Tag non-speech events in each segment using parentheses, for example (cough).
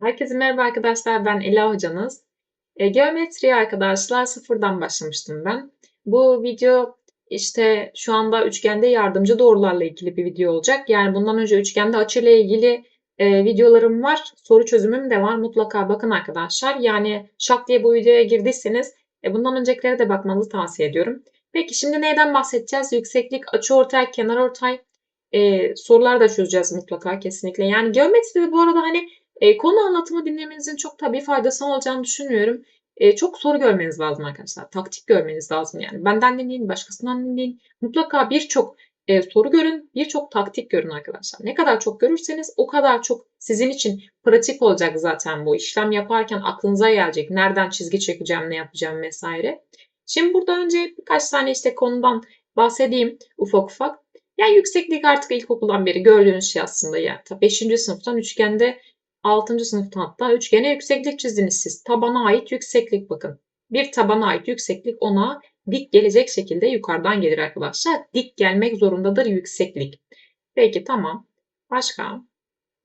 Herkese merhaba arkadaşlar. Ben Ela hocanız. E, geometriye arkadaşlar sıfırdan başlamıştım ben. Bu video işte şu anda üçgende yardımcı doğrularla ilgili bir video olacak. Yani bundan önce üçgende açıyla ilgili e, videolarım var. Soru çözümüm de var. Mutlaka bakın arkadaşlar. Yani şak diye bu videoya girdiyseniz e, bundan öncekilere de bakmanızı tavsiye ediyorum. Peki şimdi neyden bahsedeceğiz? Yükseklik, açıortay, kenarortay e, sorular da çözeceğiz mutlaka kesinlikle. Yani geometride bu arada hani e, konu anlatımı dinlemenizin çok tabii faydası olacağını düşünmüyorum. E, çok soru görmeniz lazım arkadaşlar. Taktik görmeniz lazım yani. Benden dinleyin, başkasından dinleyin. Mutlaka birçok e, soru görün, birçok taktik görün arkadaşlar. Ne kadar çok görürseniz o kadar çok sizin için pratik olacak zaten bu. işlem yaparken aklınıza gelecek. Nereden çizgi çekeceğim, ne yapacağım vesaire. Şimdi burada önce birkaç tane işte konudan bahsedeyim ufak ufak. Yani yükseklik artık ilkokuldan beri gördüğünüz şey aslında ya. 5. sınıftan üçgende 6. sınıfta hatta üçgene yükseklik çizdiniz siz. Tabana ait yükseklik bakın. Bir tabana ait yükseklik ona dik gelecek şekilde yukarıdan gelir arkadaşlar. Dik gelmek zorundadır yükseklik. Peki tamam. Başka?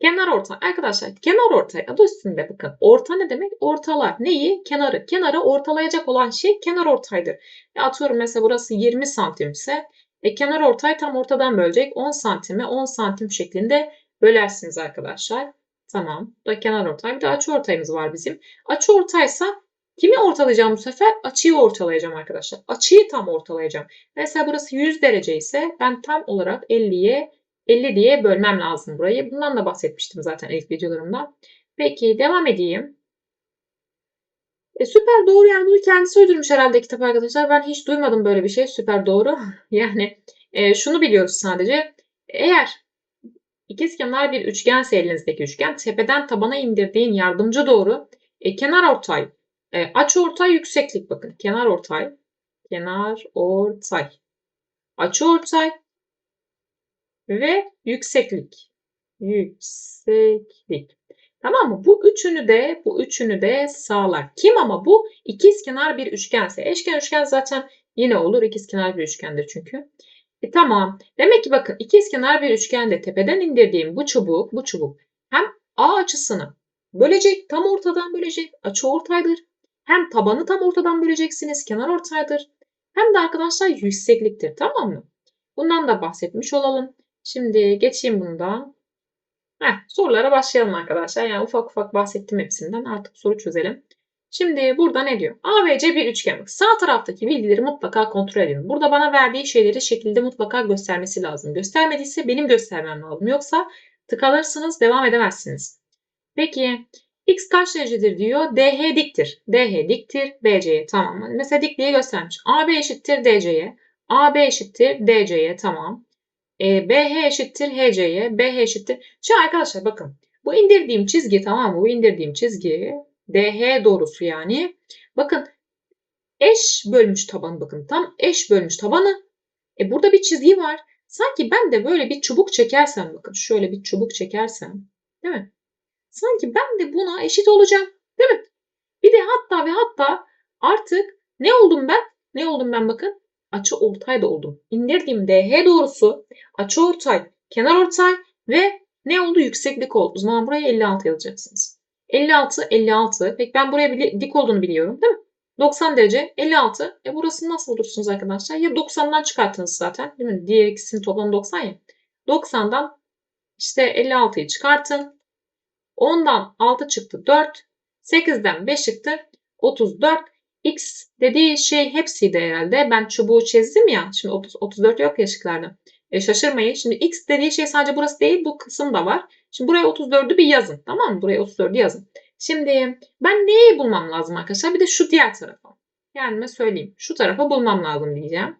Kenar ortay. Arkadaşlar kenar ortay adı üstünde bakın. Orta ne demek? Ortalar. Neyi? Kenarı. Kenarı ortalayacak olan şey kenar ortaydır. E atıyorum mesela burası 20 santimse e, kenar ortay tam ortadan bölecek. 10 santime 10 santim şeklinde bölersiniz arkadaşlar. Tamam. Bu da kenar ortay. Bir de açı ortayımız var bizim. Açı ortaysa kimi ortalayacağım bu sefer? Açıyı ortalayacağım arkadaşlar. Açıyı tam ortalayacağım. Mesela burası 100 derece ise ben tam olarak 50'ye 50 diye bölmem lazım burayı. Bundan da bahsetmiştim zaten ilk videolarımda. Peki devam edeyim. E, süper doğru yani bunu kendisi uydurmuş herhalde kitap arkadaşlar. Ben hiç duymadım böyle bir şey. Süper doğru. (laughs) yani e, şunu biliyoruz sadece. Eğer İkizkenar bir üçgense elinizdeki üçgen tepeden tabana indirdiğin yardımcı doğru e, kenar ortay, e, açı ortay yükseklik bakın. Kenar ortay, kenar ortay, açı ortay ve yükseklik. Yükseklik. Tamam mı? Bu üçünü de bu üçünü de sağlar. Kim ama bu ikizkenar bir üçgense. Eşkenar üçgen zaten yine olur. İkizkenar bir üçgendir çünkü. E, tamam. Demek ki bakın ikizkenar bir üçgende tepeden indirdiğim bu çubuk, bu çubuk hem A açısını bölecek, tam ortadan bölecek, açı ortaydır. Hem tabanı tam ortadan böleceksiniz, kenar ortaydır. Hem de arkadaşlar yüksekliktir, tamam mı? Bundan da bahsetmiş olalım. Şimdi geçeyim bunu da. Heh, sorulara başlayalım arkadaşlar. Yani ufak ufak bahsettim hepsinden. Artık soru çözelim. Şimdi burada ne diyor? ABC bir üçgen. Sağ taraftaki bilgileri mutlaka kontrol edin. Burada bana verdiği şeyleri şekilde mutlaka göstermesi lazım. Göstermediyse benim göstermem lazım. Yoksa tıkalırsınız, devam edemezsiniz. Peki x kaç derecedir diyor. DH diktir. DH diktir BC'ye. Tamam. Mesela dikliği göstermiş. AB eşittir DC'ye. AB eşittir DC'ye. Tamam. E, BH eşittir HC'ye. BH eşittir. Şimdi arkadaşlar bakın. Bu indirdiğim çizgi tamam mı? Bu indirdiğim çizgi DH doğrusu yani. Bakın eş bölmüş tabanı bakın. Tam eş bölmüş tabanı. E burada bir çizgi var. Sanki ben de böyle bir çubuk çekersem bakın şöyle bir çubuk çekersem değil mi? Sanki ben de buna eşit olacağım. Değil mi? Bir de hatta ve hatta artık ne oldum ben? Ne oldum ben bakın? Açı ortay da oldum. İndirdiğim DH doğrusu açı ortay, kenar ortay ve ne oldu? Yükseklik oldu. O zaman buraya 56 yazacaksınız. 56, 56. Peki ben buraya bile, dik olduğunu biliyorum değil mi? 90 derece 56. E burası nasıl bulursunuz arkadaşlar? Ya 90'dan çıkarttınız zaten değil mi? Diğer ikisinin toplamı 90 ya. 90'dan işte 56'yı çıkartın. 10'dan 6 çıktı 4. 8'den 5 çıktı 34. X dediği şey hepsiydi herhalde. Ben çubuğu çizdim ya. Şimdi 30, 34 yok ya şıklarda. E, şaşırmayın. Şimdi X dediği şey sadece burası değil. Bu kısım da var. Şimdi buraya 34'ü bir yazın. Tamam mı? Buraya 34'ü yazın. Şimdi ben neyi bulmam lazım arkadaşlar? Bir de şu diğer tarafa. Kendime söyleyeyim. Şu tarafa bulmam lazım diyeceğim.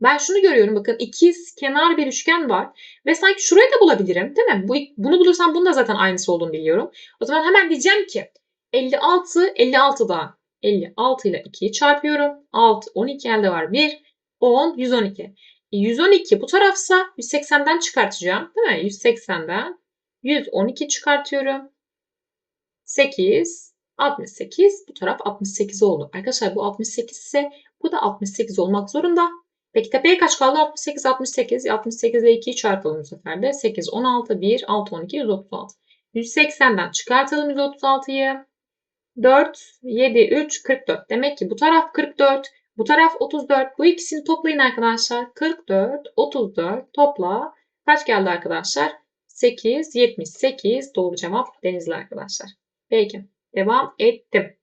Ben şunu görüyorum bakın ikiz kenar bir üçgen var ve sanki şurayı da bulabilirim değil mi? Bu, bunu bulursam bunun da zaten aynısı olduğunu biliyorum. O zaman hemen diyeceğim ki 56 56 da 56 ile 2'yi çarpıyorum. 6 12 elde var 1 10 112. 112 bu tarafsa 180'den çıkartacağım değil mi? 180'den 112 çıkartıyorum. 8, 68. Bu taraf 68 oldu. Arkadaşlar bu 68 ise bu da 68 olmak zorunda. Peki tepeye kaç kaldı? 68, 68. 68 ile 2'yi çarpalım bu sefer de. 8, 16, 1, 6, 12, 136. 180'den çıkartalım 136'yı. 4, 7, 3, 44. Demek ki bu taraf 44, bu taraf 34. Bu ikisini toplayın arkadaşlar. 44, 34 topla. Kaç geldi arkadaşlar? 8, 78. Doğru cevap Denizli arkadaşlar. Peki. Devam ettim.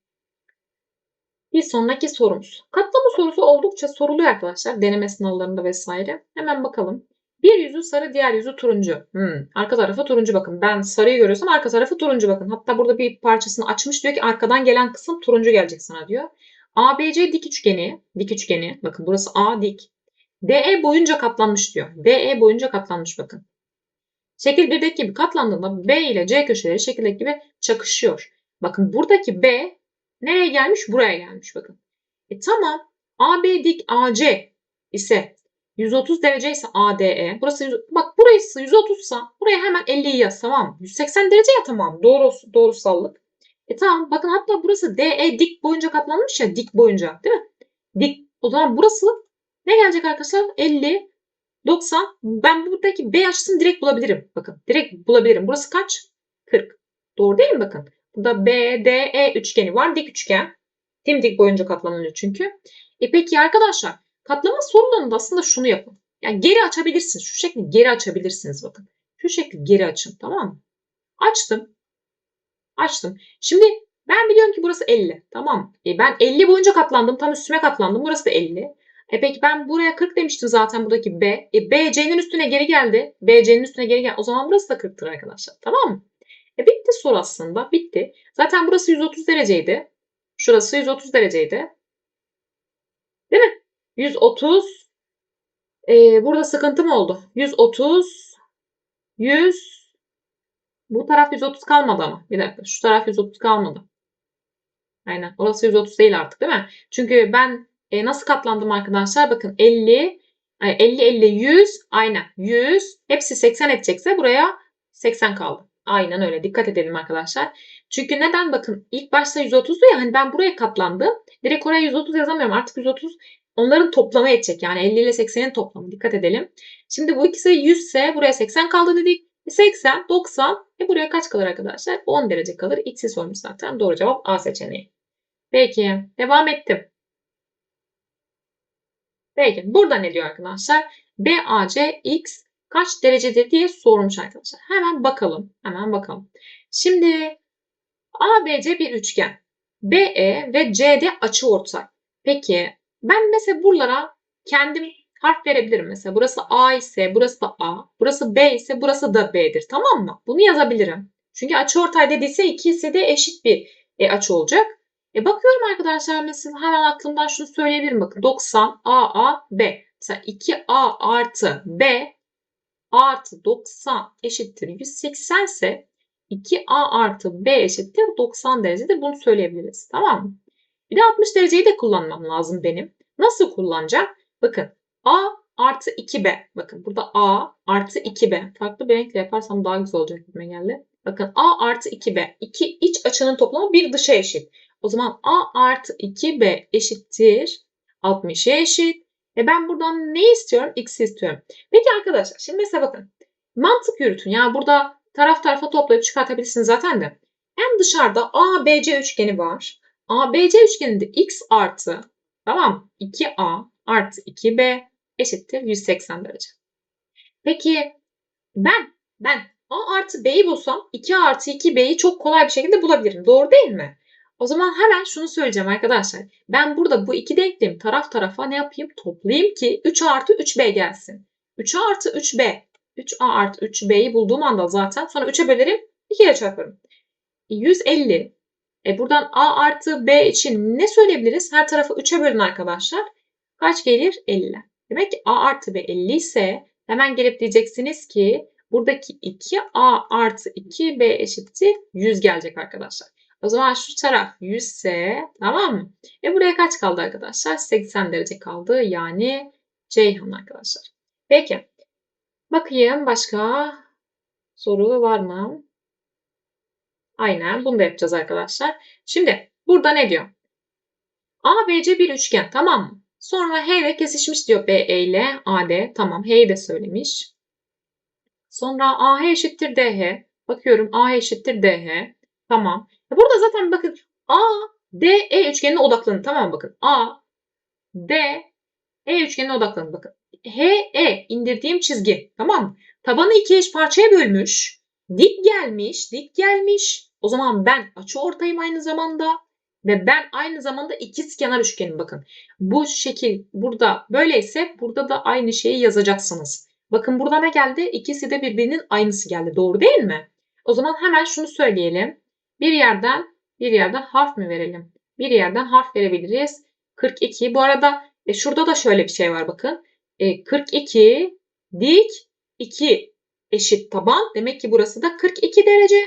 Bir sonraki sorumuz. Katlama sorusu oldukça soruluyor arkadaşlar. Deneme sınavlarında vesaire. Hemen bakalım. Bir yüzü sarı, diğer yüzü turuncu. Hmm, arka tarafı turuncu bakın. Ben sarıyı görüyorsam arka tarafı turuncu bakın. Hatta burada bir parçasını açmış diyor ki arkadan gelen kısım turuncu gelecek sana diyor. ABC dik üçgeni, dik üçgeni. Bakın burası A dik. DE boyunca katlanmış diyor. DE boyunca katlanmış bakın. Şekil 1'deki gibi katlandığında B ile C köşeleri şekildeki gibi çakışıyor. Bakın buradaki B nereye gelmiş? Buraya gelmiş bakın. E tamam. AB dik AC ise 130 derece ise ADE. Burası 100, bak burası 130 ise buraya hemen 50'yi yaz tamam mı? 180 derece ya tamam. Doğru doğrusallık. E tamam bakın hatta burası DE dik boyunca katlanmış ya dik boyunca değil mi? Dik. O zaman burası ne gelecek arkadaşlar? 50 90. Ben buradaki B açısını direkt bulabilirim. Bakın direkt bulabilirim. Burası kaç? 40. Doğru değil mi bakın? Burada BDE üçgeni var. Dik üçgen. Dimdik boyunca katlanıyor çünkü. E peki arkadaşlar katlama sorularında aslında şunu yapın. Yani geri açabilirsiniz. Şu şekli geri açabilirsiniz bakın. Şu şekli geri açın tamam mı? Açtım. Açtım. Şimdi ben biliyorum ki burası 50. Tamam. E ben 50 boyunca katlandım. Tam üstüme katlandım. Burası da 50. E peki ben buraya 40 demiştim zaten buradaki B. E B C'nin üstüne geri geldi. B C'nin üstüne geri geldi. O zaman burası da 40'tır arkadaşlar. Tamam mı? E bitti soru aslında. Bitti. Zaten burası 130 dereceydi. Şurası 130 dereceydi. Değil mi? 130. E, burada sıkıntı mı oldu? 130. 100. Bu taraf 130 kalmadı ama. Bir dakika. Şu taraf 130 kalmadı. Aynen. Orası 130 değil artık değil mi? Çünkü ben e, nasıl katlandım arkadaşlar? Bakın 50, 50, 50, 100. Aynen 100. Hepsi 80 edecekse buraya 80 kaldı. Aynen öyle. Dikkat edelim arkadaşlar. Çünkü neden? Bakın ilk başta 130'du ya hani ben buraya katlandım. Direkt oraya 130 yazamıyorum. Artık 130 onların toplamı edecek. Yani 50 ile 80'in toplamı. Dikkat edelim. Şimdi bu ikisi 100 ise buraya 80 kaldı dedik. 80, 90. E buraya kaç kalır arkadaşlar? 10 derece kalır. İçsi sormuş zaten. Doğru cevap A seçeneği. Peki. Devam ettim. Peki. Burada ne diyor arkadaşlar? BAC X kaç derecedir diye sormuş arkadaşlar. Hemen bakalım. Hemen bakalım. Şimdi ABC bir üçgen. BE ve CD açı ortay. Peki ben mesela buralara kendim harf verebilirim. Mesela burası A ise burası da A. Burası B ise burası da B'dir. Tamam mı? Bunu yazabilirim. Çünkü açı ortay dediyse ikisi de eşit bir e, açı olacak. E bakıyorum arkadaşlar mesela hemen aklımdan şunu söyleyebilirim. Bakın 90 A A B. Mesela 2A artı B artı 90 eşittir 180 ise 2A artı B eşittir 90 derecedir. Bunu söyleyebiliriz. Tamam mı? Bir de 60 dereceyi de kullanmam lazım benim. Nasıl kullanacağım? Bakın A artı 2B. Bakın burada A artı 2B. Farklı bir renkle yaparsam daha güzel olacak gibime geldi. Bakın A artı 2B. İki iç açının toplamı bir dışa eşit. O zaman A artı 2B eşittir 60'a eşit. E ben buradan ne istiyorum? X'i istiyorum. Peki arkadaşlar şimdi mesela bakın. Mantık yürütün. Yani burada taraf tarafa toplayıp çıkartabilirsiniz zaten de. En dışarıda ABC üçgeni var. ABC üçgeninde X artı tamam 2A artı 2B eşittir 180 derece. Peki ben ben A artı B'yi bulsam 2 artı 2B'yi çok kolay bir şekilde bulabilirim. Doğru değil mi? O zaman hemen şunu söyleyeceğim arkadaşlar. Ben burada bu iki denklemi taraf tarafa ne yapayım? Toplayayım ki 3 artı 3B gelsin. 3 artı 3B. 3A artı 3B'yi bulduğum anda zaten sonra 3'e bölerim. 2 ile çarparım. 150. E buradan A artı B için ne söyleyebiliriz? Her tarafı 3'e bölün arkadaşlar. Kaç gelir? 50. Demek ki A artı B 50 ise hemen gelip diyeceksiniz ki buradaki 2A artı 2B eşittir 100 gelecek arkadaşlar. O zaman şu taraf 100 ise tamam mı? E buraya kaç kaldı arkadaşlar? 80 derece kaldı. Yani Ceyhan arkadaşlar. Peki. Bakayım başka soru var mı? Aynen bunu da yapacağız arkadaşlar. Şimdi burada ne diyor? ABC bir üçgen tamam mı? Sonra H ile kesişmiş diyor BE ile AD. Tamam H'yi de söylemiş. Sonra AH eşittir DH. Bakıyorum AH eşittir DH. Tamam. E Burada zaten bakın A, D, E üçgenine odaklanın. Tamam? Bakın A, D, E üçgenine odaklanın. Bakın H, E indirdiğim çizgi. Tamam? Tabanı iki eş parçaya bölmüş. Dik gelmiş, dik gelmiş. O zaman ben açı ortayım aynı zamanda. Ve ben aynı zamanda ikizkenar üçgenim bakın. Bu şekil burada böyleyse burada da aynı şeyi yazacaksınız. Bakın burada ne geldi? İkisi de birbirinin aynısı geldi. Doğru değil mi? O zaman hemen şunu söyleyelim. Bir yerden bir yerden harf mi verelim? Bir yerden harf verebiliriz. 42. Bu arada e, şurada da şöyle bir şey var bakın. E, 42 dik 2 eşit taban. Demek ki burası da 42 derece.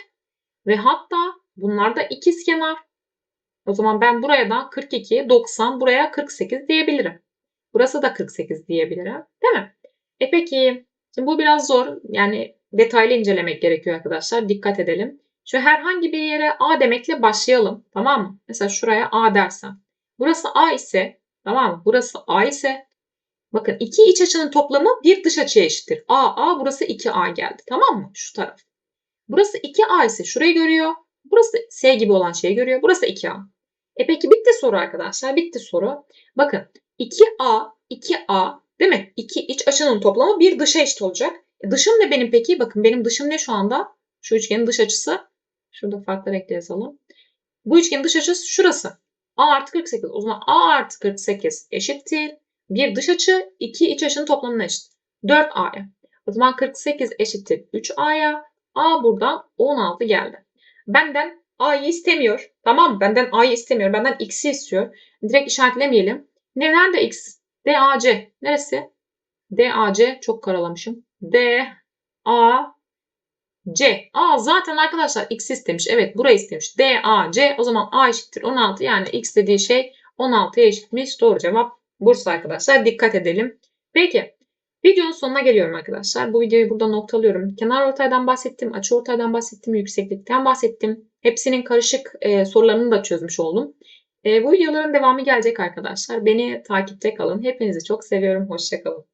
Ve hatta bunlar da ikizkenar. O zaman ben buraya da 42, 90, buraya 48 diyebilirim. Burası da 48 diyebilirim. Değil mi? E peki, şimdi bu biraz zor. Yani detaylı incelemek gerekiyor arkadaşlar. Dikkat edelim. Şu herhangi bir yere A demekle başlayalım. Tamam mı? Mesela şuraya A dersem. Burası A ise, tamam mı? Burası A ise, bakın iki iç açının toplamı bir dış açıya eşittir. A, A, burası 2A geldi. Tamam mı? Şu taraf. Burası 2A ise şurayı görüyor. Burası S gibi olan şeyi görüyor. Burası 2A. E peki bitti soru arkadaşlar. Bitti soru. Bakın 2A, 2A değil mi? İki iç açının toplamı bir dışa eşit olacak. E dışım ne benim peki? Bakın benim dışım ne şu anda? Şu üçgenin dış açısı. Şurada farklı renkle yazalım. Bu üçgenin dış açısı şurası. A artı 48. O zaman A artı 48 eşittir. Bir dış açı, iki iç açının toplamına eşit. 4A'ya. O zaman 48 eşittir 3A'ya. A buradan 16 geldi. Benden A'yı istemiyor. Tamam mı? Benden A'yı istemiyor. Benden X'i istiyor. Direkt işaretlemeyelim. Ne, nerede X? DAC. Neresi? DAC. Çok karalamışım. D, A, C. A zaten arkadaşlar X istemiş. Evet burayı istemiş. D, A, C. O zaman A eşittir 16. Yani X dediği şey 16'ya eşitmiş. Doğru cevap Bursa arkadaşlar. Dikkat edelim. Peki. Videonun sonuna geliyorum arkadaşlar. Bu videoyu burada noktalıyorum. Kenar ortaydan bahsettim, açı ortaydan bahsettim, yükseklikten bahsettim. Hepsinin karışık e, sorularını da çözmüş oldum. E, bu videoların devamı gelecek arkadaşlar. Beni takipte kalın. Hepinizi çok seviyorum. Hoşçakalın.